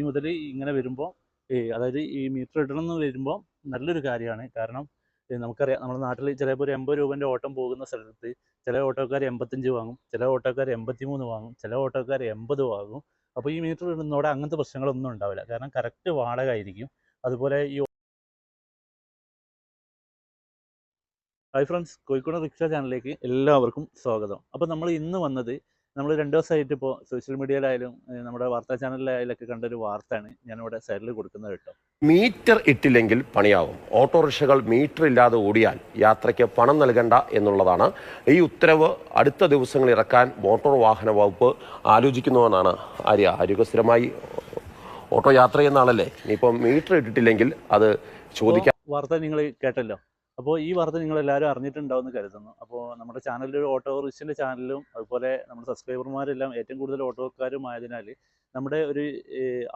ഇനി മുതൽ ഇങ്ങനെ വരുമ്പോൾ അതായത് ഈ മീറ്റർ ഇടണം എന്ന് വരുമ്പോൾ നല്ലൊരു കാര്യമാണ്. കാരണം നമുക്കറിയാം നമ്മുടെ നാട്ടിൽ ചിലപ്പോൾ ഒരു എൺപത് രൂപന്റെ ഓട്ടം പോകുന്ന സ്ഥലത്ത് ചില ഓട്ടോക്കാർ എൺപത്തഞ്ച് വാങ്ങും ചില ഓട്ടോക്കാർ എൺപത്തി മൂന്ന് വാങ്ങും ചില ഓട്ടോക്കാർ എൺപത് വാങ്ങും. അപ്പോൾ ഈ മീറ്റർ ഇടുന്നതോടെ അങ്ങനത്തെ പ്രശ്നങ്ങളൊന്നും ഉണ്ടാവില്ല. കാരണം കറക്റ്റ് വാടക ആയിരിക്കും അതുപോലെ ഈ ഹായ് ഫ്രണ്ട്സ് കോഴിക്കോട് റിക്ഷ ചാനലിലേക്ക് എല്ലാവർക്കും സ്വാഗതം. അപ്പോൾ നമ്മൾ ഇന്ന് വന്നത് നമ്മൾ രണ്ടു ദിവസമായിട്ട് ഇപ്പോൾ സോഷ്യൽ മീഡിയയിലായാലും നമ്മുടെ വാർത്താ ചാനലിലായാലൊക്കെ കണ്ടൊരു വാർത്തയാണ് ഞാനിവിടെ സൈഡിൽ കൊടുക്കുന്നത് കേട്ടോ. മീറ്റർ ഇട്ടില്ലെങ്കിൽ പണിയാവും. ഓട്ടോറിക്ഷകൾ മീറ്റർ ഇല്ലാതെ ഓടിയാൽ യാത്രയ്ക്ക് പണം നൽകണ്ട എന്നുള്ളതാണ്. ഈ ഉത്തരവ് അടുത്ത ദിവസങ്ങൾ ഇറക്കാൻ മോട്ടോർ വാഹന വകുപ്പ് ആലോചിക്കുന്നുവെന്നാണ് ആര്യ. ആരോഗ്യസ്ഥിരമായി ഓട്ടോ യാത്ര ചെയ്യുന്ന ആളല്ലേ? ഇനിയിപ്പോൾ മീറ്റർ ഇട്ടിട്ടില്ലെങ്കിൽ അത് ചോദിക്കാം വാർത്ത നിങ്ങൾ കേട്ടല്ലോ. അപ്പോൾ ഈ വാർത്ത നിങ്ങൾ എല്ലാവരും അറിഞ്ഞിട്ടുണ്ടാവുമെന്ന് കരുതുന്നു. അപ്പോൾ നമ്മുടെ ചാനലിൽ ഓട്ടോ റിക്ഷന്റെ ചാനലിലും അതുപോലെ നമ്മുടെ സബ്സ്ക്രൈബർമാരെല്ലാം ഏറ്റവും കൂടുതൽ ഓട്ടോക്കാരും ആയതിനാൽ നമ്മുടെ ഒരു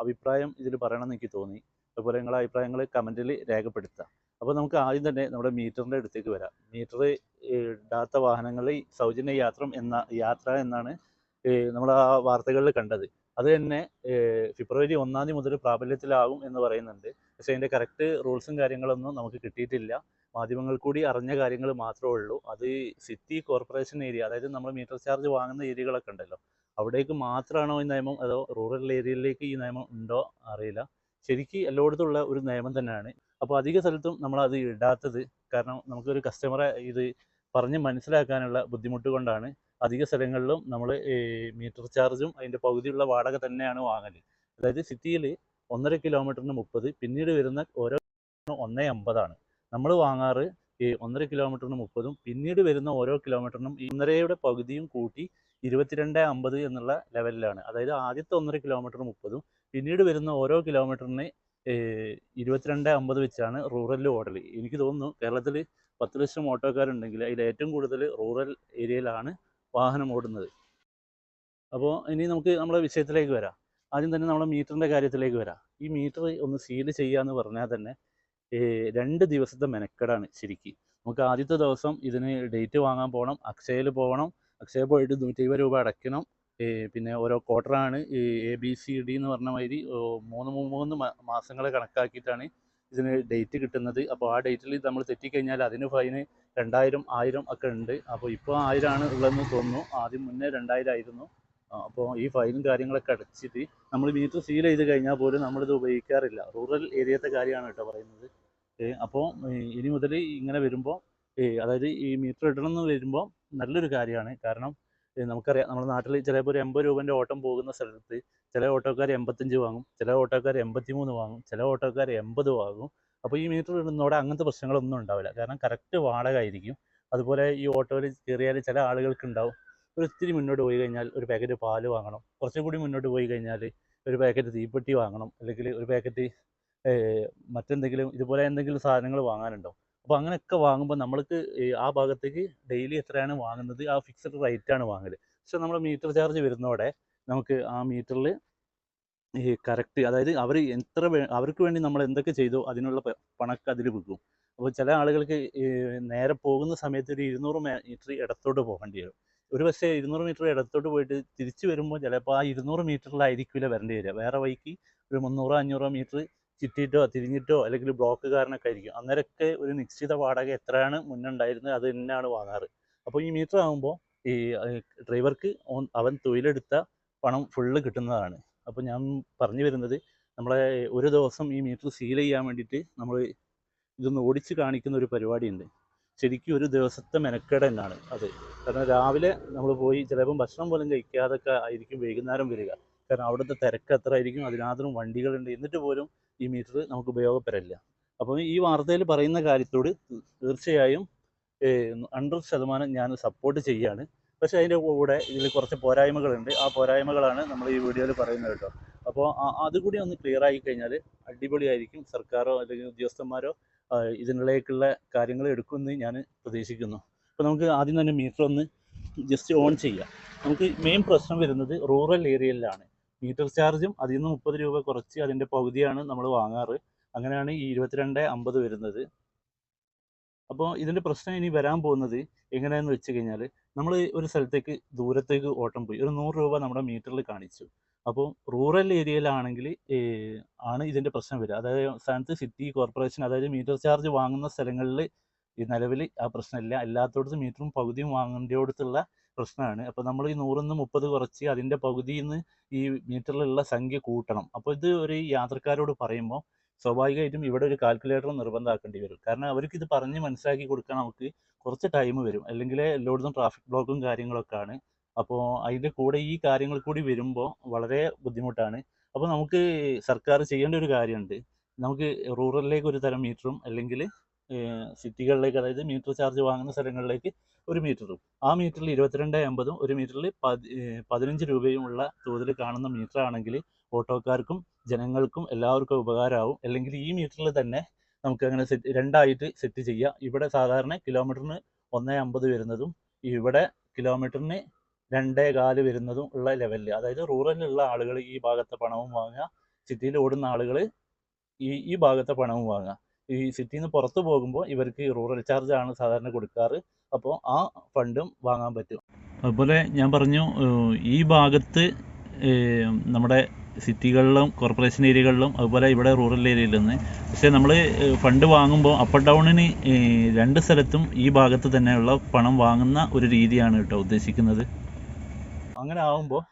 അഭിപ്രായം ഇതിൽ പറയണമെന്ന് എനിക്ക് തോന്നി. അതുപോലെ നിങ്ങളുടെ അഭിപ്രായങ്ങൾ കമന്റിൽ രേഖപ്പെടുത്തുക. അപ്പോൾ നമുക്ക് ആദ്യം തന്നെ നമ്മുടെ മീറ്ററിന്റെ അടുത്തേക്ക് വരാം. മീറ്റർ ഇടാത്ത വാഹനങ്ങളിൽ സൗജന്യ യാത്ര എന്ന യാത്ര എന്നാണ് നമ്മൾ ആ വാർത്തകളിൽ കണ്ടത്. അത് തന്നെ ഫെബ്രുവരി ഒന്നാം തീയതി മുതൽ പ്രാബല്യത്തിലാകും എന്ന് പറയുന്നുണ്ട്. പക്ഷേ അതിന്റെ കറക്റ്റ് റൂൾസും കാര്യങ്ങളൊന്നും നമുക്ക് കിട്ടിയിട്ടില്ല. മാധ്യമങ്ങൾ കൂടി അറിഞ്ഞ കാര്യങ്ങൾ മാത്രമേ ഉള്ളൂ. അത് സിറ്റി കോർപ്പറേഷൻ ഏരിയ അതായത് നമ്മൾ മീറ്റർ ചാർജ് വാങ്ങുന്ന ഏരിയകളൊക്കെ ഉണ്ടല്ലോ. അവിടേക്ക് മാത്രമാണോ ഈ നിയമം അതോ റൂറൽ ഏരിയയിലേക്ക് ഈ നിയമം ഉണ്ടോ അറിയില്ല. ശരിക്കും എല്ലായിടത്തും ഉള്ള ഒരു നിയമം തന്നെയാണ്. അപ്പോൾ അധിക സ്ഥലത്തും നമ്മൾ അത് ഇടാത്തത് കാരണം നമുക്കൊരു കസ്റ്റമറെ ഇത് പറഞ്ഞ് മനസ്സിലാക്കാനുള്ള ബുദ്ധിമുട്ട് കൊണ്ടാണ് അധിക സ്ഥലങ്ങളിലും നമ്മൾ മീറ്റർ ചാർജും അതിന്റെ പകുതിയുള്ള വാടക തന്നെയാണ് വാങ്ങൽ അതായത് സിറ്റിയിൽ ഒന്നര കിലോമീറ്ററിന് മുപ്പത് പിന്നീട് വരുന്ന ഓരോ ഒന്നേ അമ്പതാണ്. നമ്മൾ വാങ്ങാറ് ഈ ഒന്നര കിലോമീറ്ററിന് മുപ്പതും പിന്നീട് വരുന്ന ഓരോ കിലോമീറ്ററിനും ഒന്നരയുടെ പകുതിയും കൂട്ടി ഇരുപത്തിരണ്ട് അമ്പത് എന്നുള്ള ലെവലിലാണ്. അതായത് ആദ്യത്തെ ഒന്നര കിലോമീറ്റർ മുപ്പതും പിന്നീട് വരുന്ന ഓരോ കിലോമീറ്ററിന് ഇരുപത്തിരണ്ട് അമ്പത് വെച്ചാണ് റൂറൽ ഓടൽ എനിക്ക് തോന്നുന്നു കേരളത്തിൽ പത്ത് ലക്ഷം ഓട്ടോക്കാരുണ്ടെങ്കിൽ അതിൽ ഏറ്റവും കൂടുതൽ റൂറൽ ഏരിയയിലാണ് വാഹനം ഓടുന്നത്. അപ്പോൾ ഇനി നമുക്ക് നമ്മുടെ വിഷയത്തിലേക്ക് വരാം. ആദ്യം തന്നെ നമ്മുടെ മീറ്ററിന്റെ കാര്യത്തിലേക്ക് വരാം. ഈ മീറ്റർ ഒന്ന് സീൽ ചെയ്യുക എന്ന് പറഞ്ഞാൽ തന്നെ രണ്ട് ദിവസത്തെ മെനക്കെടാണ് ശരിക്ക്. നമുക്ക് ആദ്യത്തെ ദിവസം ഇതിന് ഡേറ്റ് വാങ്ങാൻ പോകണം അക്ഷയയിൽ പോകണം അക്ഷയ പോയിട്ട് നൂറ്റി എഴുപത് രൂപ അടയ്ക്കണം. പിന്നെ ഓരോ ക്വാർട്ടറാണ് ഈ എ ബി സി ഡി എന്ന് പറഞ്ഞ മാതിരി മൂന്ന് മൂന്ന് മാസങ്ങളെ കണക്കാക്കിയിട്ടാണ് ഇതിന് ഡേറ്റ് കിട്ടുന്നത്. അപ്പോൾ ആ ഡേറ്റിൽ നമ്മൾ തെറ്റിക്കഴിഞ്ഞാൽ അതിന് ഫൈന് രണ്ടായിരം ആയിരം ഒക്കെ ഉണ്ട്. അപ്പോൾ ഇപ്പോൾ ആയിരമാണ് ഉള്ളതെന്ന് തോന്നുന്നു. ആദ്യം മുന്നേ രണ്ടായിരം ആയിരുന്നു. അപ്പോൾ ഈ ഫൈനും കാര്യങ്ങളൊക്കെ അടച്ചിട്ട് നമ്മൾ മീറ്റർ സീൽ ചെയ്ത് കഴിഞ്ഞാൽ പോലും നമ്മളിത് ഉപയോഗിക്കാറില്ല. റൂറൽ ഏരിയത്തെ കാര്യമാണ് കേട്ടോ പറയുന്നത്. അപ്പോൾ ഇനി മുതൽ ഇങ്ങനെ വരുമ്പോൾ അതായത് ഈ മീറ്റർ ഇടണം എന്ന് വരുമ്പോൾ നല്ലൊരു കാര്യമാണ്. കാരണം നമുക്കറിയാം നമ്മുടെ നാട്ടിൽ ചിലപ്പോൾ ഒരു എൺപത് രൂപന്റെ ഓട്ടം പോകുന്ന സ്ഥലത്ത് ചില ഓട്ടോക്കാർ എൺപത്തഞ്ച് വാങ്ങും ചില ഓട്ടോക്കാർ എൺപത്തി മൂന്ന് വാങ്ങും ചില ഓട്ടോക്കാർ എൺപത് വാങ്ങും. അപ്പോൾ ഈ മീറ്റർ ഇടുന്നതോടെ അങ്ങനത്തെ പ്രശ്നങ്ങളൊന്നും ഉണ്ടാവില്ല. കാരണം കറക്റ്റ് വാടക ആയിരിക്കും അതുപോലെ ഈ ഓട്ടോയിൽ കയറിയാൽ ചില ആളുകൾക്ക് ഉണ്ടാവും ഒരു ഇത്തിരി മുന്നോട്ട് പോയി കഴിഞ്ഞാൽ ഒരു പാക്കറ്റ് പാൽ വാങ്ങണം. കുറച്ചും കൂടി മുന്നോട്ട് പോയി കഴിഞ്ഞാൽ ഒരു പാക്കറ്റ് തീപ്പെട്ടി വാങ്ങണം. അല്ലെങ്കിൽ ഒരു പാക്കറ്റ് മറ്റെന്തെങ്കിലും ഇതുപോലെ എന്തെങ്കിലും സാധനങ്ങൾ വാങ്ങാനുണ്ടോ? അപ്പോൾ അങ്ങനെയൊക്കെ വാങ്ങുമ്പോൾ നമ്മൾക്ക് ആ ഭാഗത്തേക്ക് ഡെയിലി എത്രയാണ് വാങ്ങുന്നത്? ആ ഫിക്സഡ് റേറ്റ് ആണ് വാങ്ങൽ പക്ഷെ നമ്മൾ മീറ്റർ ചാർജ് വരുന്നതോടെ നമുക്ക് ആ മീറ്ററിൽ ഈ കറക്റ്റ് അതായത് അവർ എത്ര അവർക്ക് വേണ്ടി നമ്മൾ എന്തൊക്കെ ചെയ്തോ അതിനുള്ള പണക്ക് അതിൽ വിൽക്കും. അപ്പോൾ ചില ആളുകൾക്ക് നേരെ പോകുന്ന സമയത്ത് ഒരു ഇരുന്നൂറ് മീറ്റർ ഇടത്തോട്ട് പോകേണ്ടി വരും. ഒരു പക്ഷേ ഇരുന്നൂറ് മീറ്റർ ഇടത്തോട്ട് പോയിട്ട് തിരിച്ചു വരുമ്പോൾ ചിലപ്പോൾ ആ ഇരുന്നൂറ് മീറ്ററിലായിരിക്കില്ല വരേണ്ടി വരിക. വേറെ വഴിക്ക് ഒരു മുന്നൂറോ അഞ്ഞൂറോ മീറ്റർ ചുറ്റിയിട്ടോ തിരിഞ്ഞിട്ടോ അല്ലെങ്കിൽ ബ്ലോക്ക് കാരണമൊക്കെ ആയിരിക്കും. അന്നേരമൊക്കെ ഒരു നിശ്ചിത വാടക എത്രയാണ് മുന്നുണ്ടായിരുന്നത് അത് തന്നെയാണ് വാങ്ങാറ്. അപ്പോൾ ഈ മീറ്റർ ആകുമ്പോൾ ഈ ഡ്രൈവർക്ക് അവൻ തൊഴിലെടുത്ത പണം ഫുള്ള് കിട്ടുന്നതാണ്. അപ്പോൾ ഞാൻ പറഞ്ഞു വരുന്നത് നമ്മളെ ഒരു ദിവസം ഈ മീറ്റർ സീൽ ചെയ്യാൻ വേണ്ടിയിട്ട് നമ്മൾ ഇതൊന്ന് ഓടിച്ച് കാണിക്കുന്ന ഒരു പരിപാടിയുണ്ട്. ശരിക്കും ഒരു ദിവസത്തെ മെനക്കേട് തന്നെയാണ് അത്. കാരണം രാവിലെ നമ്മൾ പോയി ചിലപ്പം ഭക്ഷണം പോലും കഴിക്കാതൊക്കെ ആയിരിക്കും വൈകുന്നേരം വരിക. കാരണം അവിടുത്തെ തിരക്ക് എത്ര ആയിരിക്കും വണ്ടികളുണ്ട്. എന്നിട്ട് പോലും ഈ മീറ്റർ നമുക്ക് ഉപയോഗപ്പെടില്ല. അപ്പോൾ ഈ വാർത്തയിൽ പറയുന്ന കാര്യത്തോട് തീർച്ചയായും ഹൺഡ്രഡ് ശതമാനം ഞാൻ സപ്പോർട്ട് ചെയ്യാണ്. പക്ഷേ അതിന്റെ കൂടെ ഇതിൽ കുറച്ച് പോരായ്മകളുണ്ട്. ആ പോരായ്മകളാണ് നമ്മൾ ഈ വീഡിയോയിൽ പറയുന്നത് കേട്ടോ. അപ്പോൾ അതുകൂടി ഒന്ന് ക്ലിയർ ആയി കഴിഞ്ഞാൽ അടിപൊളിയായിരിക്കും. സർക്കാരോ അല്ലെങ്കിൽ ഉദ്യോഗസ്ഥന്മാരോ ഇതിനിടയിലേക്കുള്ള കാര്യങ്ങൾ എടുക്കുമെന്ന് ഞാൻ പ്രതീക്ഷിക്കുന്നു. അപ്പോൾ നമുക്ക് ആദ്യം തന്നെ മീറ്റർ ഒന്ന് ജസ്റ്റ് ഓൺ ചെയ്യാം. നമുക്ക് മെയിൻ പ്രശ്നം വരുന്നത് റൂറൽ ഏരിയയിലാണ് മീറ്റർ ചാർജും അതിൽ നിന്ന് മുപ്പത് രൂപ കുറച്ച് അതിന്റെ പകുതിയാണ് നമ്മൾ വാങ്ങാറ്. അങ്ങനെയാണ് ഈ ഇരുപത്തിരണ്ട് അമ്പത് വരുന്നത്. അപ്പോൾ ഇതിന്റെ പ്രശ്നം ഇനി വരാൻ പോകുന്നത് എങ്ങനെയാന്ന് വെച്ച് കഴിഞ്ഞാൽ നമ്മൾ ഒരു സ്ഥലത്തേക്ക് ദൂരത്തേക്ക് ഓട്ടം പോയി. ഒരു നൂറ് രൂപ നമ്മുടെ മീറ്ററിൽ കാണിച്ചു. അപ്പോൾ റൂറൽ ഏരിയയിലാണെങ്കിൽ ആണ് ഇതിന്റെ പ്രശ്നം വരിക. അതായത് സ്ഥാനത്ത് സിറ്റി കോർപ്പറേഷൻ അതായത് മീറ്റർ ചാർജ് വാങ്ങുന്ന സ്ഥലങ്ങളിൽ നിലവിൽ ആ പ്രശ്നമില്ല. എല്ലാത്തോടത്തും മീറ്ററും പകുതിയും വാങ്ങേണ്ടിയോടത്തുള്ള പ്രശ്നമാണ്. അപ്പോൾ നമ്മൾ ഈ നൂറിൽ നിന്ന് മുപ്പത് കുറച്ച് അതിന്റെ പകുതിയിൽ നിന്ന് ഈ മീറ്ററിലുള്ള സംഖ്യ കൂട്ടണം. അപ്പോൾ ഇത് ഒരു യാത്രക്കാരോട് പറയുമ്പോൾ സ്വാഭാവികമായിട്ടും ഇവിടെ ഒരു കാൽക്കുലേറ്റർ നിർബന്ധമാക്കേണ്ടി വരും. കാരണം അവർക്ക് ഇത് പറഞ്ഞ് മനസ്സിലാക്കി കൊടുക്കാൻ നമുക്ക് കുറച്ച് ടൈം വരും. അല്ലെങ്കിൽ എല്ലായിടത്തും ട്രാഫിക് ബ്ലോക്കും കാര്യങ്ങളൊക്കെ ആണ്. അപ്പോൾ അതിന്റെ കൂടെ ഈ കാര്യങ്ങൾ കൂടി വരുമ്പോൾ വളരെ ബുദ്ധിമുട്ടാണ്. അപ്പോൾ നമുക്ക് സർക്കാർ ചെയ്യേണ്ട ഒരു കാര്യമുണ്ട്. നമുക്ക് റൂറലിലേക്ക് ഒരു തരം മീറ്ററും അല്ലെങ്കിൽ സിറ്റികളിലേക്ക് അതായത് മീറ്റർ ചാർജ് വാങ്ങുന്ന സ്ഥലങ്ങളിലേക്ക് ഒരു മീറ്ററും ആ മീറ്ററിൽ ഇരുപത്തിരണ്ട് എൺപതും ഒരു മീറ്ററിൽ പതിനഞ്ച് രൂപയുമുള്ള തോതിൽ കാണുന്ന മീറ്റർ ആണെങ്കിൽ ഓട്ടോക്കാർക്കും ജനങ്ങൾക്കും എല്ലാവർക്കും ഉപകാരമാവും. അല്ലെങ്കിൽ ഈ മീറ്ററിൽ തന്നെ നമുക്ക് അങ്ങനെ സെറ്റ് രണ്ടായിട്ട് സെറ്റ് ചെയ്യാം. ഇവിടെ സാധാരണ കിലോമീറ്ററിന് ഒന്നേ അമ്പത് വരുന്നതും ഇവിടെ കിലോമീറ്ററിന് രണ്ടേ കാൽ വരുന്നതും ഉള്ള ലെവലിൽ അതായത് റൂറലിലുള്ള ആളുകൾ ഈ ഭാഗത്തെ പണവും വാങ്ങുക സിറ്റിയിൽ ഓടുന്ന ആളുകൾ ഈ ഈ ഭാഗത്തെ പണവും വാങ്ങുക. ഈ സിറ്റിയിൽ നിന്ന് പുറത്ത് പോകുമ്പോൾ ഇവർക്ക് റൂറൽ ചാർജ് ആണ് സാധാരണ കൊടുക്കാറ്. അപ്പോൾ ആ ഫണ്ടും വാങ്ങാൻ പറ്റും. അതുപോലെ ഞാൻ പറഞ്ഞു ഈ ഭാഗത്ത് നമ്മുടെ സിറ്റികളിലും കോർപ്പറേഷൻ ഏരിയകളിലും അതുപോലെ ഇവിടെ റൂറൽ ഏരിയയിൽ നിന്ന് പക്ഷേ നമ്മൾ ഫണ്ട് വാങ്ങുമ്പോൾ അപ്പ് ഡൗണിന് രണ്ട് സ്ഥലത്തും ഈ ഭാഗത്ത് തന്നെയുള്ള പണം വാങ്ങുന്ന ഒരു രീതിയാണ് കേട്ടോ ഉദ്ദേശിക്കുന്നത്. അങ്ങനെ ആവുമ്പോൾ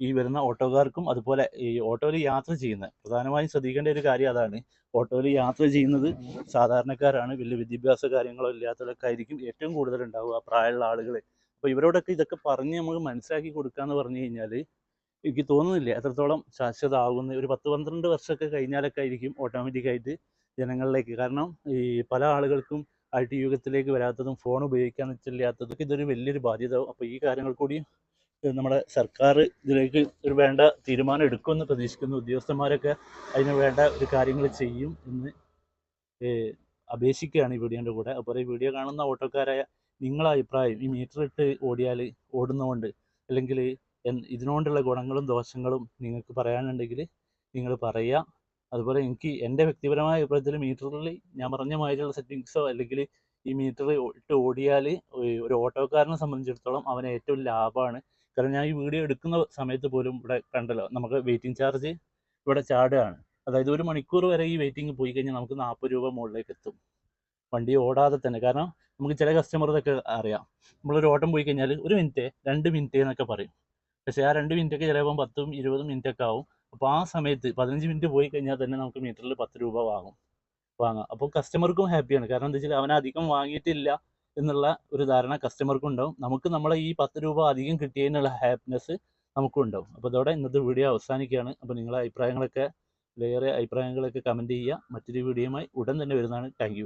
ഈ വരുന്ന ഓട്ടോക്കാർക്കും അതുപോലെ ഈ ഓട്ടോയിൽ യാത്ര ചെയ്യുന്ന പ്രധാനമായും ശ്രദ്ധിക്കേണ്ട ഒരു കാര്യം അതാണ്. ഓട്ടോയിൽ യാത്ര ചെയ്യുന്നത് സാധാരണക്കാരാണ്. വലിയ വിദ്യാഭ്യാസ കാര്യങ്ങളോ ഇല്ലാത്തവരൊക്കെ ആയിരിക്കും ഏറ്റവും കൂടുതൽ ഉണ്ടാവുക പ്രായമുള്ള ആളുകളെ. അപ്പോൾ ഇവരോടൊക്കെ ഇതൊക്കെ പറഞ്ഞ് നമുക്ക് മനസ്സിലാക്കി കൊടുക്കാന്ന് പറഞ്ഞു കഴിഞ്ഞാൽ എനിക്ക് തോന്നുന്നില്ല. എത്രത്തോളം ശാശ്വതമാകുന്ന ഒരു പത്ത് പന്ത്രണ്ട് വർഷമൊക്കെ കഴിഞ്ഞാലൊക്കെ ആയിരിക്കും ഓട്ടോമാറ്റിക്കായിട്ട് ജനങ്ങളിലേക്ക്. കാരണം ഈ പല ആളുകൾക്കും ഐ ടി യുഗത്തിലേക്ക് വരാത്തതും ഫോൺ ഉപയോഗിക്കാൻ പറ്റില്ലാത്തതും ഇതൊരു വലിയൊരു ബാധ്യതയാവും അപ്പോൾ ഈ കാര്യങ്ങൾ കൂടി നമ്മുടെ സർക്കാർ ഇതിലേക്ക് ഒരു വേണ്ട തീരുമാനം എടുക്കുമെന്ന് പ്രതീക്ഷിക്കുന്നു. ഉദ്യോഗസ്ഥന്മാരൊക്കെ അതിന് വേണ്ട ഒരു കാര്യങ്ങൾ ചെയ്യും എന്ന് അപേക്ഷിക്കുകയാണ് ഈ വീഡിയോന്റെ കൂടെ. അപ്പോൾ ഈ വീഡിയോ കാണുന്ന ഓട്ടോക്കാരായ നിങ്ങളെ അഭിപ്രായം ഈ മീറ്റർ ഇട്ട് ഓടിയാൽ ഓടുന്നതുകൊണ്ട് അല്ലെങ്കിൽ ഇതിനോണ്ടുള്ള ഗുണങ്ങളും ദോഷങ്ങളും നിങ്ങൾക്ക് പറയാനുണ്ടെങ്കിൽ നിങ്ങൾ പറയുക. അതുപോലെ എനിക്ക് എന്റെ വ്യക്തിപരമായ അഭിപ്രായത്തിൽ മീറ്ററിൽ ഞാൻ പറഞ്ഞ മാതിരിയുള്ള സെറ്റിങ്സോ അല്ലെങ്കിൽ ഈ മീറ്റർ ഇട്ട് ഓടിയാൽ ഒരു ഓട്ടോക്കാരനെ സംബന്ധിച്ചിടത്തോളം അവന് ഏറ്റവും ലാഭമാണ്. കാരണം ഞാൻ ഈ വീഡിയോ എടുക്കുന്ന സമയത്ത് പോലും ഇവിടെ കണ്ടല്ലോ നമുക്ക് വെയിറ്റിംഗ് ചാർജ് ഇവിടെ ചാടുകയാണ്. അതായത് ഒരു മണിക്കൂർ വരെ ഈ വെയിറ്റിംഗ് പോയി കഴിഞ്ഞാൽ നമുക്ക് നാൽപ്പത് രൂപ മുകളിലേക്ക് എത്തും. വണ്ടി ഓടാതെ തന്നെ. കാരണം നമുക്ക് ചില കസ്റ്റമർതൊക്കെ അറിയാം. നമ്മളൊരു ഓട്ടം പോയി കഴിഞ്ഞാൽ ഒരു മിനിറ്റ് രണ്ട് മിനിറ്റ് എന്നൊക്കെ പറയും. പക്ഷേ ആ രണ്ട് മിനിറ്റ് ഒക്കെ ചിലപ്പം പത്തും ഇരുപതും മിനിറ്റ് ഒക്കെ ആവും. അപ്പോൾ ആ സമയത്ത് പതിനഞ്ച് മിനിറ്റ് പോയി കഴിഞ്ഞാൽ തന്നെ നമുക്ക് മീറ്ററിൽ പത്ത് രൂപ വാങ്ങും. വാങ്ങാം. അപ്പോൾ കസ്റ്റമർക്കും ഹാപ്പിയാണ് കാരണം എന്താ വെച്ചാൽ അവൻ അധികം വാങ്ങിയിട്ടില്ല. എന്നുള്ള ഒരു ധാരണ കസ്റ്റമർക്കും ഉണ്ടാവും നമുക്ക് നമ്മളെ ഈ പത്ത് രൂപ അധികം കിട്ടിയതിനുള്ള ഹാപ്പിനെസ് നമുക്കും ഉണ്ടാവും അപ്പോൾ ഇതോടെ ഇന്നത്തെ വീഡിയോ അവസാനിക്കുകയാണ്. അപ്പോൾ നിങ്ങളെ അഭിപ്രായങ്ങളൊക്കെ വേറെ അഭിപ്രായങ്ങളൊക്കെ കമന്റ് ചെയ്യുക. മറ്റൊരു വീഡിയോയുമായി ഉടൻ തന്നെ വരുന്നതാണ്. താങ്ക്